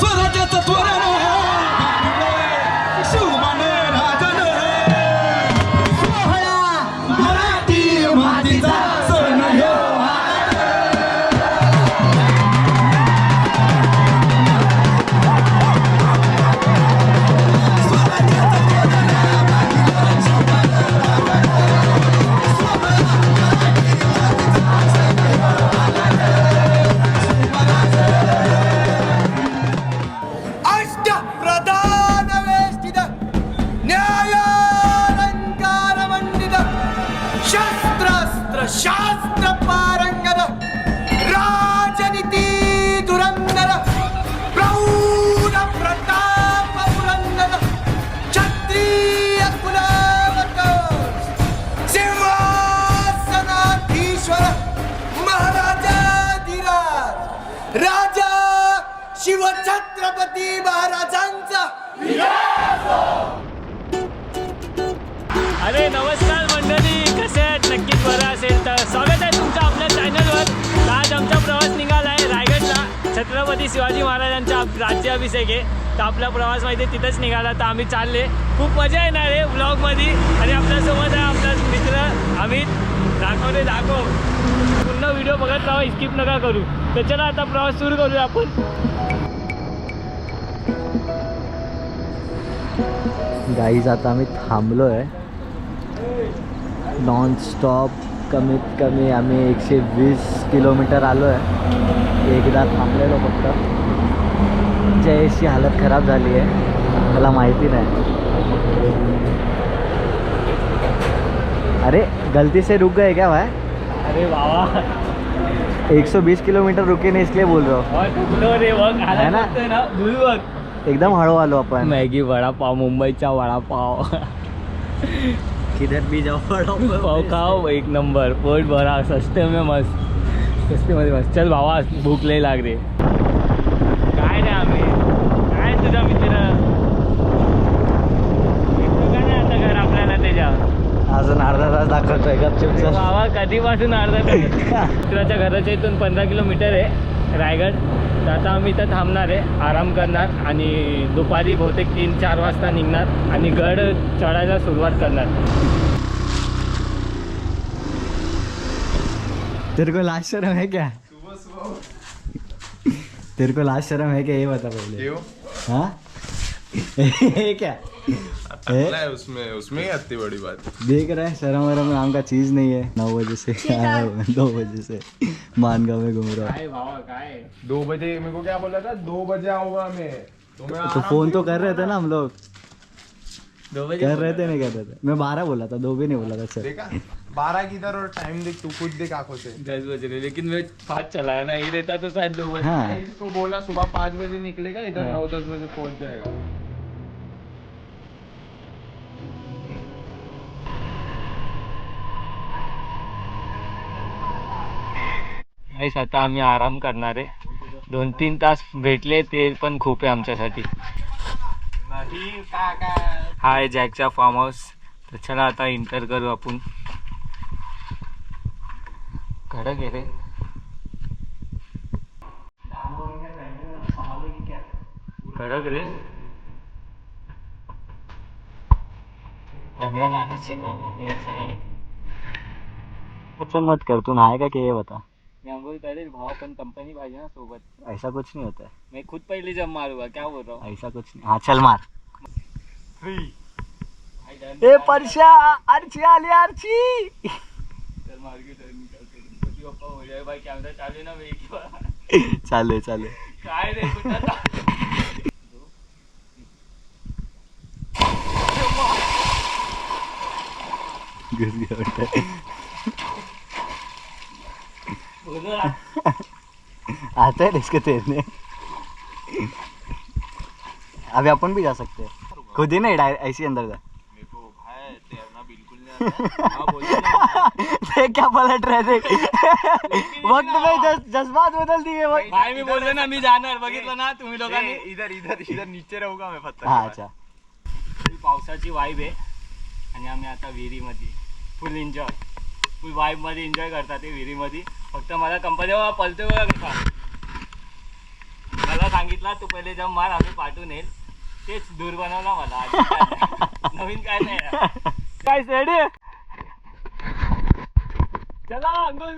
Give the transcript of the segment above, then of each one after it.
Não adianta tua Shivchhatrapati महाराजांचा. अरे नमस्कार मंडळी कसे आहेत? नक्कीच बरं असेल तर स्वागत आहे तुमचं आपल्या चॅनलवर आज आमचा प्रवास निघाला आहे रायगडला. छत्रपती शिवाजी महाराजांचा राज्याभिषेक आहे. तर आपला प्रवास माहिती आहे तिथंच निघाला. तर आम्ही चालले. खूप मजा येणार आहे ब्लॉगमध्ये आणि आपल्यासोबत आहे आपला मित्र अमित. दाखव रे दाखव. पूर्ण व्हिडिओ बघत राहा स्किप नका करू. तर चला आता प्रवास सुरू करूया आपण. गाईज आता आम्ही थांबलो आहे नॉन स्टॉप कमीत कमी आम्ही एकशे वीस किलोमीटर आलो आहे एकदा थांबलेलो फक्त. जयची हालत खराब झाली आहे. मला माहिती नाही. अरे गलती से रुक गए क्या भाई? अरे बाबा. 120 किलोमीटर रुके नहीं इसलिए बोल रहा हूँ. रे बघ आहे ना? एकदम हळू आलो आपण. मॅगी वडापाव मुंबईचा वडापाव. किधर भी जाओ पाव खाव एक नंबर. पोट भरा सस्ते में मस्त. सस्ते मध्ये मस्त. चल भावा भूक लई लाग रे काय रे आम्ही? काय तुझा मित्र? नाही आता घर आपल्याला त्याच्या अजून अर्धा तास दाखवतोय गपचूप. बाबा कधीपासून अर्धा तास? मित्राच्या घराच्या इथून पंधरा किलोमीटर आहे. रायगड. तर आता आम्ही इथं थांबणार आहे आराम करणार आणि दुपारी बहुतेक तीन चार वाजता निघणार आणि गड चढायला सुरुवात करणार. तेरे को लाज शर्म है क्या? तेरे को लाज शर्म है क्या ये बता पहले? क्यों हाँ। ये क्या? है? उसमें उसमें आती बड़ी बात। देख रहे हैं शर्म वरम नाम का चीज़ नहीं है। नौ बजे से आया दो बजे से। मानगांव में घूम रहा हूँ। काय भावा काय दो बजे मेरे को क्या बोला था? दो बजे आऊँगा मैं। तो तो फ़ोन तो कर रहे थे ना हम लोग। दो बजे कर रहे थे नहीं कर रहे थे। मैं बारह बोला था दो भी नहीं बोला था सर बारह किधर और टाइम देख तू खुद देख आंखों से। दस बज रहे लेकिन मैं पाँच चलाया ना ये रहता तो शायद दो बजे। हाँ। तो बोला सुबह पाँच बजे निकलेगा इधर हाँ। नौ दस बजे पहुंच जाएगा। नाहीच आता आम्ही आराम करणार आहे. दोन तीन तास भेटले ते पण खूप आहे आमच्यासाठी. नहीं काका हा आहे जॅकचा फार्म हाऊस तर चला आता इंटर करू आपण. कडक आहे रे रे अच्छा मत कर तू नहाएगा कि ये बता? भाव पण कंपनी पाहिजे ना सोबत ऐसा कुछ नहीं होता है। मैं खुद पहले जब मारूँगा क्या बोल रहा हूँ? ऐसा कुछ नहीं। हाँ चल मार। ए परशा आरची आली आरची चल मार के टर्न निकालते गणपती बाप्पा हो जाए भाई कॅमेरा चालू आहे ना मी एक चालू आहे चालू आहे. काय रे कुठं चा- घुस गया वाटतं. बोलो ना. आता है इसके तैरने अभी अपन भी जा सकते हैं खुद ही नहीं डाय- ऐसे ही अंदर जा मेरे को भाई तैरना बिल्कुल नहीं आता हाँ, बोलो ना. देख क्या पलट रहे देख वक्त में जज, जज्बात बदल दिए भाई मी बोललो ना मी जाणार. बघितलं ना तुम्ही लोकांनी? इधर इधर इधर नीचे रहूंगा मैं पत्थर हा के अच्छा। फुल पावसाची वाईब आहे. आणि आम्ही आता विहिरीमध्ये. फुल एन्जॉय फुल वाईबमध्ये एन्जॉय करतात ते विहिरीमध्ये. फक्त मला कंपनी पलतोय बघा कसा. मला मला सांगितला तू पहिले जम मार आम्ही पाठवून येईल. तेच दूर बनवला मला. आधी काय नाही. नवीन काय नाही काय रेडी चला अंघोळ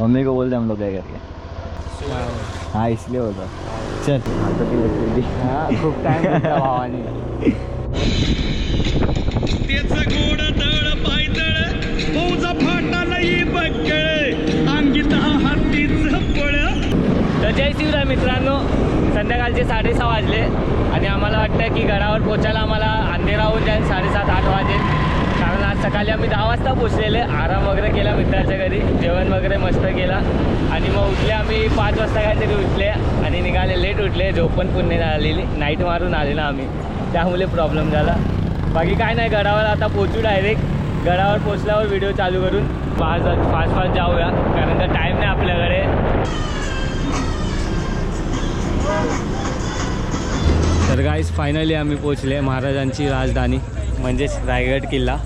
मम्मी को बोल दे हम लोग क्या करके। हाँ इसलिए होता चल। आता की लकडी खूप तर जय शिवराय मित्रांनो संध्याकाळचे साडेसहा वाजले आणि आम्हाला वाटतं की गडावर पोचायला आम्हाला अंधेरा होऊन जाईल साडेसात आठ वाजेल. सकाळी आम्ही दहा वाजता पोचलेले. आराम वगैरे केला मित्राच्या घरी. जेवण वगैरे मस्त केला. आणि मग उठले आम्ही पाच वाजता काहीतरी उठले. आणि निघाले. लेट उठले. झोप पण पुण्य झालेली नाईट मारून आले ना आम्ही. त्यामुळे प्रॉब्लेम झाला. बाकी काय नाही गडावर आता पोचू डायरेक्ट गडावर पोचल्यावर व्हिडिओ चालू करून फास्ट फास्ट फास्ट जाऊया. कारण का टाईम नाही आपल्याकडे. तर गाईज फायनली आम्ही पोचले महाराजांची राजधानी म्हणजेच रायगड किल्ला.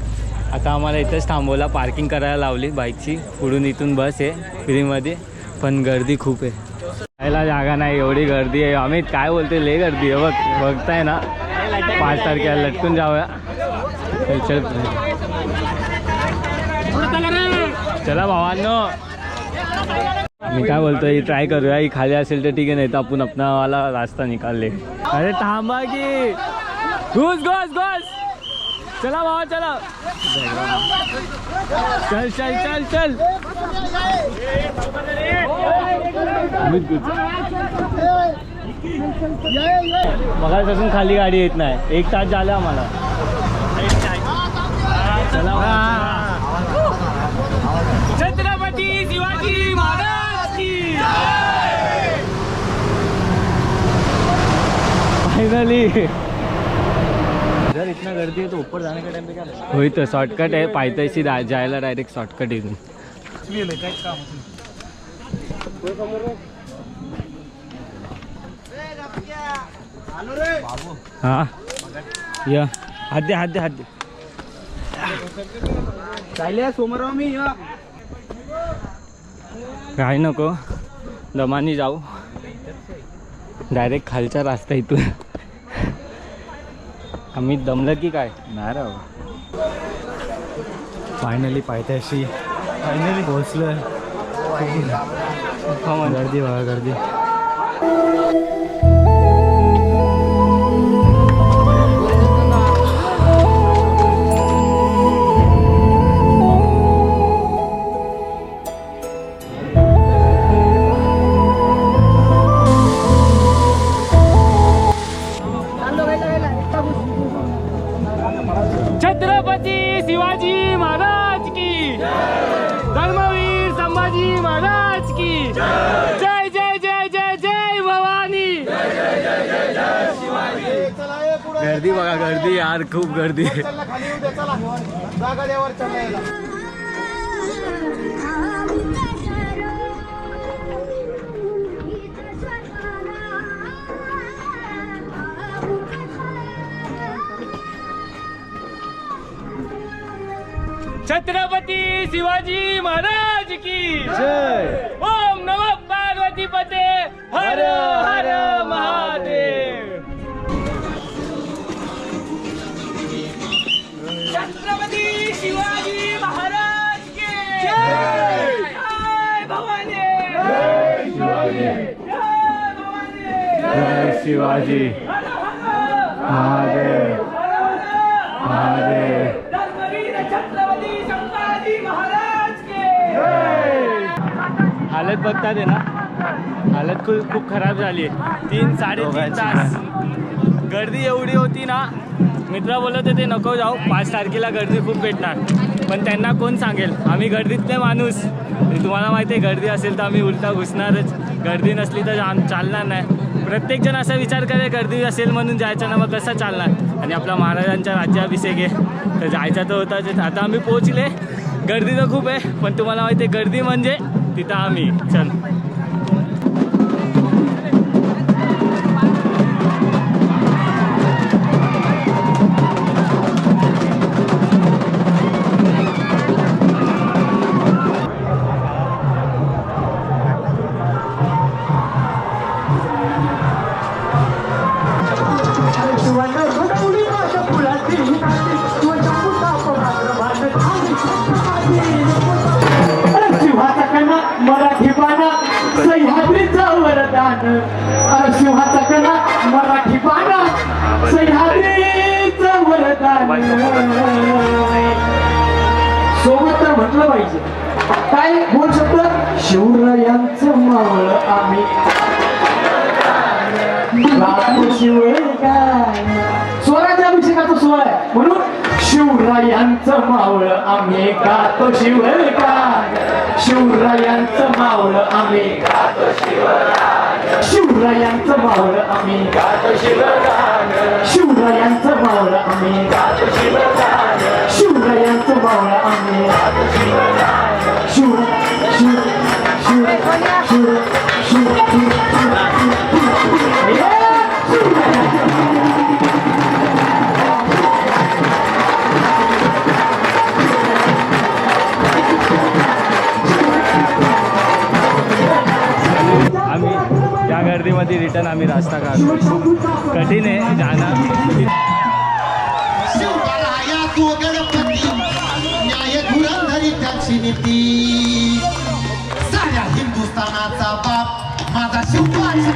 आता आम्हाला इथंच थांबवला. पार्किंग करायला लावली बाईकची पुढून इथून बस आहे. फ्रीमध्ये. पण गर्दी खूप आहे. जायला जागा नाही. एवढी गर्दी आहे. अमित काय बोलते लय गर्दी आहे. बघ बघताय ना. पाच तारखेला लटकून जाऊया. चल चला. भावांनो. मी काय बोलतोय? ट्राय करूया. ही खाली असेल तर ठीक आहे. नाही तर आपण आपणावाला रास्ता निकालले. अरे थांबा की. घुस घुस घुस. चला भावा चला. चल चल चल चल. बघायच असून खाली गाडी येत नाही. एक तास झाला आम्हाला. चला छत्रपती शिवाजी महाराज की फाइनली जर इतना गर्दी है तो ऊपर जाने का टाइम पे क्या होई तर शॉर्टकट आहे पायथ्याशी जा- जायला डायरेक्ट शॉर्टकट इथून हा। या। हात दे हात दे हात दे काय नको. दमानी जाऊ. डायरेक्ट खालचा रास्ता इथून. आम्ही दमलं की काय? नाही राव. फायनली पायथ्याशी. फायनली पोहोचलोय गर्दी बघा गर्दी. गर्दी बघा गर्दी यार खूप गर्दी. आहे छत्रपती शिवाजी महाराज की जय. ओम नम पार्वती पते. हर हर महादेव. शिवाजी. महादेव. महादेव. धर्मवीर छत्रपती संभाजी महाराज के हालत बघतात आहे ना. हालत खूप खूप खराब झाली आहे. तीन साडेतीन तास. गर्दी एवढी होती ना मित्र बोलत होते नको जाऊ पाच तारखेला गर्दी खूप भेटणार. पण त्यांना कोण सांगेल? आम्ही गर्दीतले माणूस. तुम्हाला माहिती आहे गर्दी असेल तर आम्ही उलटा घुसणारच. गर्दी नसली तर आम चालणार नाही. प्रत्येकजण असा विचार करे गर्दी असेल म्हणून जायचं ना मग कसं चालणार? आणि आपला महाराजांचा राज्याभिषेक आहे. तर जायचा तर होताच आता आम्ही पोहोचले. गर्दी तर खूप आहे पण तुम्हाला माहिती आहे गर्दी म्हणजे तिथं आम्ही. चल. सोबत तर म्हटलं पाहिजे. काय बोल शब्द शिवरायांचं मावळ आम्ही. गातो शिवगाय अभिषेकाचा सोहळा आहे. म्हणून शिवरायांचं मावळ आम्ही गातो शिवगाय शिवरायांचं मावळ आम्ही गातो शिवराय शिवरायांचं मावळ आम्ही. गातो शिवगाय शिवरायांचं मावळ आम्ही. गातो शिवगाय शिवरायांचं मावळ आम्ही. गातो शिवगाय शिव शिव शिव शिव शिव शिव गर्दीमध्ये रिटर्न आम्ही रास्ता काढतो. खूप कठीण आहे जाणार. हिंदुस्थानाचा बाप माझा शिवराज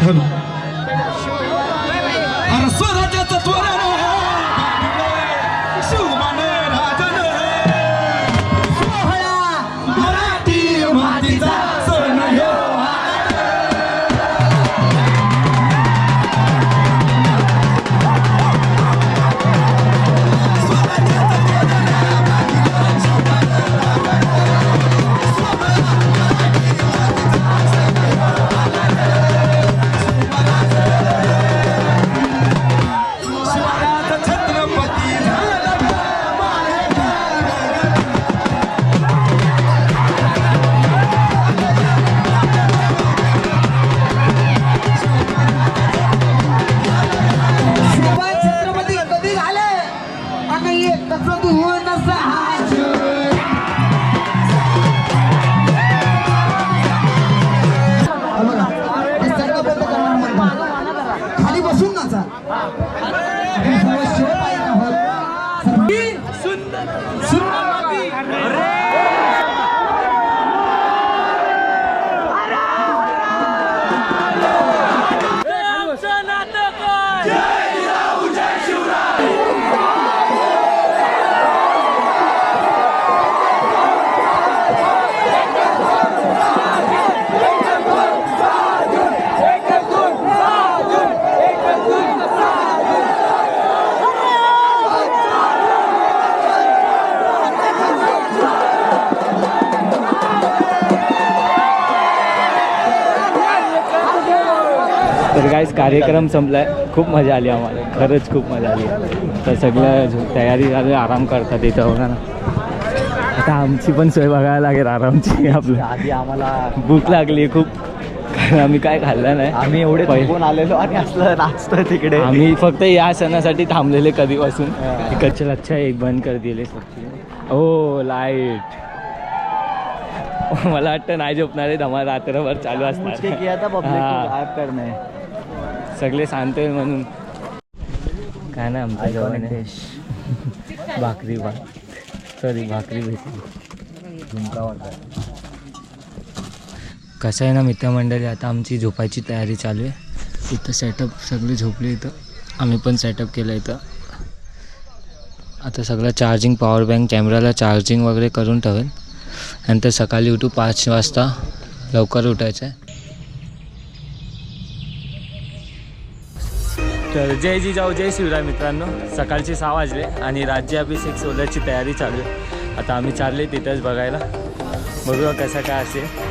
ठरू अरे स्वराज्याचा त्वरा कार्यक्रम संपलाय. खूप मजा आली आम्हाला. खरंच खूप मजा आली. तर सगळं तयारी झाली आराम करतात इथं बघा ना? आता आमची पण सोय बघायला लागेल आरामची आपलं. आधी आम्हाला भूक लागली खूप. कारण आम्ही काय खाल्लं नाही. आम्ही एवढे थकून आलेलो आणि असलं नाचतोय तिकडे. आम्ही फक्त या सणासाठी थांबलेले कधीपासून. इकडचे लक्ष एक बंद कर दिले. हो लाइट मला वाटतं नाही झोपणार धमा रात्रभर चालू असणार पब्लिक को हा. गायब करने सगळे शांत आहे म्हणून. काय ना Iconic जेवण आहे. भाकरी भात. सॉरी भाकरी भेटली. कसं आहे ना मित्रमंडळी आता आमची झोपायची तयारी चालू आहे. इथं सेटअप सगळे झोपले इथं. आम्ही पण सेटअप केलं इथं. आता सगळं चार्जिंग पॉवर बँक कॅमेराला चार्जिंग वगैरे करून ठेवेल नंतर सकाळी उठू पाच वाजता. लवकर उठायचं आहे तर जय जी जाऊ जय शिवराय मित्रांनो. सकाळचे सहा वाजले आणि राज्याभिषेक सोहळ्याची तयारी चालू आहे. आता आम्ही चालले तिथंच बघायला. बघूया कसं काय असेल.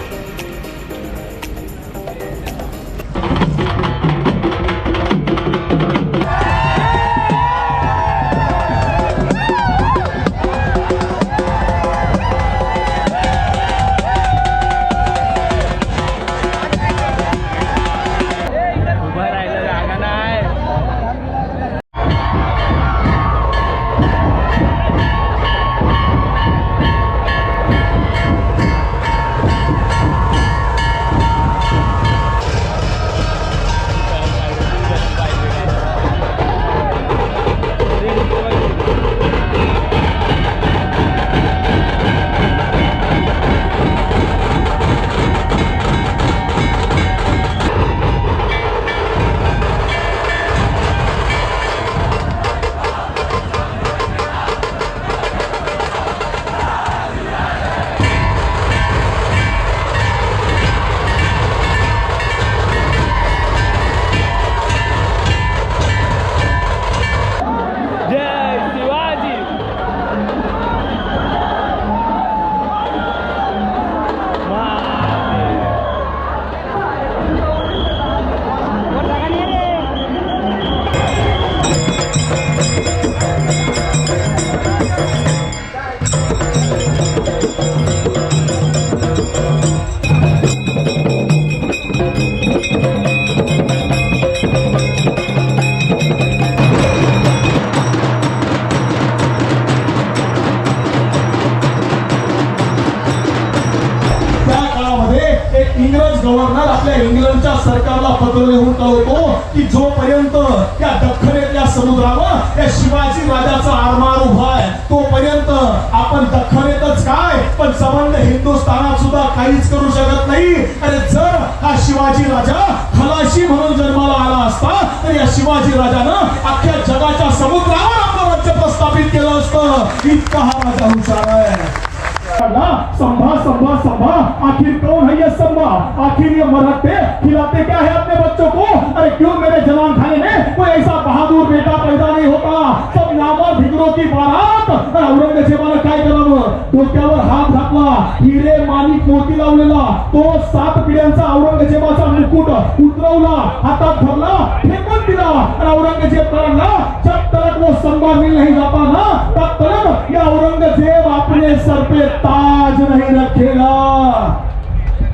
सरकारला पत्र लिहून कळवतो की जोपर्यंत त्या दख्खनेतल्या समुद्रावर त्या शिवाजी राजाचा आरमार उभा आहे तोपर्यंत आपण दख्खनेतच काय? पण संबंध हिंदुस्थानात सुद्धा काहीच करू शकत नाही. अरे जर हा शिवाजी राजा खलाशी म्हणून जन्माला आला असता तर या शिवाजी राजानं अख्ख्या जगाच्या समुद्रावर आपलं राज्य प्रस्थापित केलं असतं. इतका हा राजा हुशार आहे. संभा संभा संभा. आखिर कौन है ये संभा? आखिर ये मरहते खिलाते क्या है अपने बच्चों को? अरे क्यों मेरे जवान खाने में? कोई ऐसा बहादुर बेटा पैदा नहीं होता सब नामा भिगड़ों की बारात। अरे औरंगजेबानं काय करावं डोक्यावर हात घातला हिरे माणिक मोती लावलेला। तो सात पिढ्यांचा औरंगजेबाचा मुकुट उतरवला हातात धरला फेकून दिला. आणि औरंगजेब करांना जब तक वो संभा मिल नहीं जाता ना? तब तक या औरंगजेब अपने सर पे ताज नाही रखेगा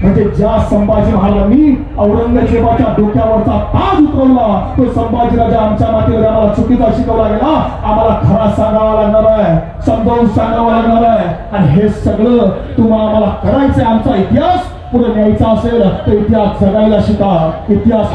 म्हणजे ज्या संभाजी महाराजांनी औरंगजेबाच्या डोक्यावरचा ताज उतरवला तो संभाजी राजा आमच्या मातीवर आम्हाला चुकीचा शिकवला गेला. आम्हाला खरा सांगावा लागणार आहे. समजावून सांगावा लागणार आहे. आणि हे सगळं तुम्हाला आम्हाला करायचंय. आमचा इतिहास पुढे न्यायचा असेल तर इतिहास जगायला शिका. इतिहास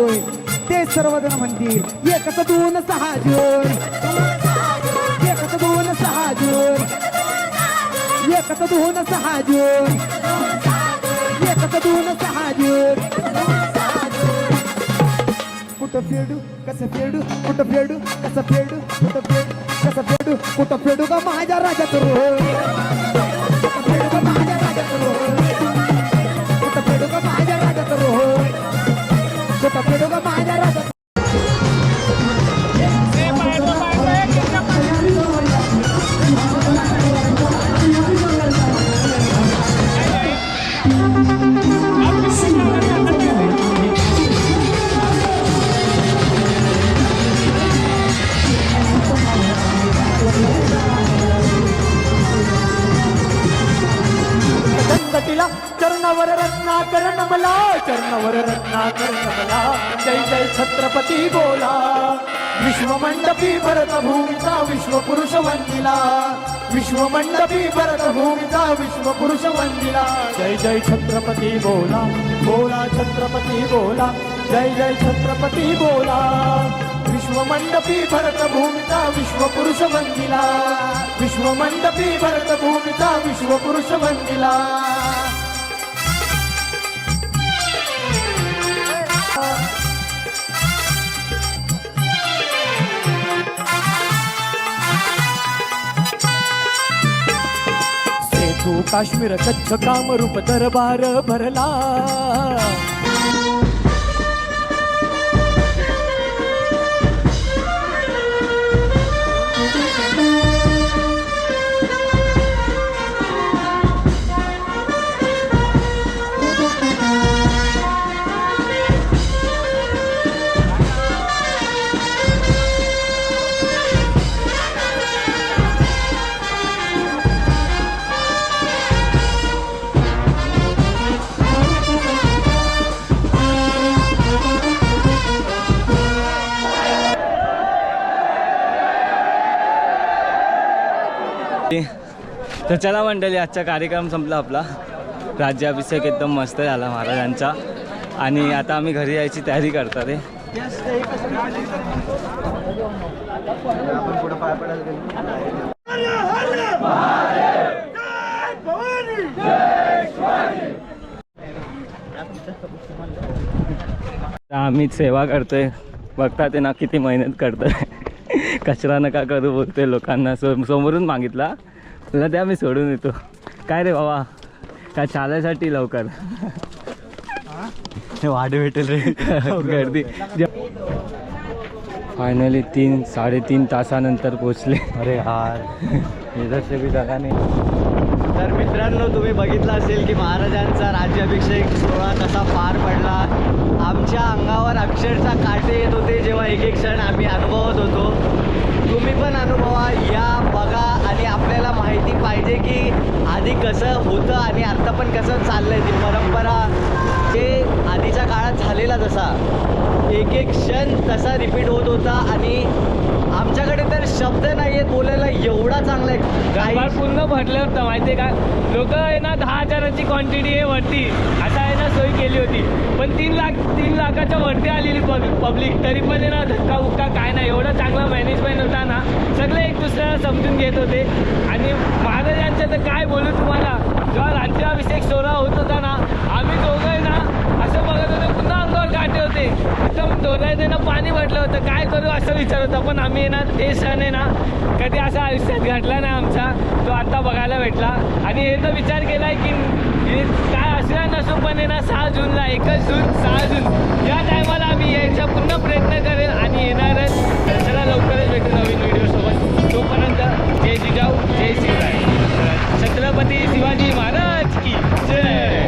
अंश ते सर्वजण म्हणतील एकच दोन सहा जून एकच दोन सहा जून एकच दोन सहा जून एकच दोन सहा जून कुठं फेडू कसं फेडू कुठं फेडू कसं फेडू कुठं फेडू कसं फेडू कुठं फेडू का माझ्या राजाचं रोड. कुठं फेडू का संकटीला चरणावर रत्नाकर नमला चरणावर रत्नाकर नमला जय जय छत्रपती बोला. विश्वमंडपी भरतभूमीचा विश्वपुरुष वंदिला. विश्वमंडपी भरतभूमीचा विश्वपुरुष वंदिला. जय जय छत्रपती बोला बोला छत्रपती बोला. जय जय छत्रपती बोला. विश्वमंडपी भरतभूमीचा विश्वपुरुष वंदिला. विश्वमंडपी भरतभूमीचा विश्वपुरुष वंदिला. तो काश्मीर कच्छ कामरूप दरबार भरला. तर चला मंडळी आजचा कार्यक्रम संपला आपला. राज्याभिषेक एकदम मस्त झाला महाराजांचा. आणि आता आम्ही घरी यायची तयारी करतात रे आम्ही सेवा करतोय. बघता ते ना किती मेहनत करतोय. कचरा नका करू बोलते लोकांना. सो समोरून मागितला. तुला त्या मी सोडून येतो काय रे बाबा? काय चालायसाठी लवकर? हे वाढ भेटेल रे. गर्दी. फायनली तीन साडेतीन तासानंतर पोचले अरे यार. इधर बी जागा नाही तर मित्रांनो तुम्ही बघितलं असेल की महाराजांचा राज्याभिषेक सोहळा कसा पार पडला. आमच्या अंगावर अक्षरशः काटे येत होते जेव्हा एक एक क्षण आम्ही अनुभवत होतो. तुम्ही पण अनुभवा या बघा. आणि आपल्याला माहिती पाहिजे की आधी कसं होतं आणि आत्ता पण कसं चाललं आहे ती परंपरा. जे आधीच्या काळात झालेला जसा एक एक क्षण तसा रिपीट होत होता आणि आमच्याकडे तर शब्द नाही आहेत बोलायला एवढा चांगला आहे. गायबाळ काही पूर्ण भरलं होतं माहिती आहे का? लोक आहे ना दहा हजाराची क्वांटिटी आहे वरती. आता आहे ना सोय केली होती. पण तीन लाख तीन लाखाच्या वरती आलेली पब्लिक तरी पण आहे ना धक्का उक्का काय नाही. एवढा चांगला मॅनेजमेंट होता ना सगळे एक दुसऱ्याला समजून घेत होते. आणि महाराजांचं तर काय बोलू तुम्हाला? जेव्हा राज्याभिषेक सोहळा होत होता ना आम्ही दोघं आहे ना आठवते एकदम डोलाय ना पाणी म्हटलं होतं. काय करू असं विचार होता. पण आम्ही ना ते सण आहे ना कधी असा आयुष्यात घडला नाही आमचा. तो आत्ता बघायला भेटला. आणि हे तर विचार केला आहे की काय असला नसो पण आहे ना सहा जूनला एकच जून सहा जून. या टायमाला आम्ही यायचा पूर्ण प्रयत्न करेल आणि येणारच. त्याला लवकरच भेटू नवीन व्हिडिओसोबत तोपर्यंत जय जिजाऊ जय श्रीराय छत्रपती शिवाजी महाराज की जय.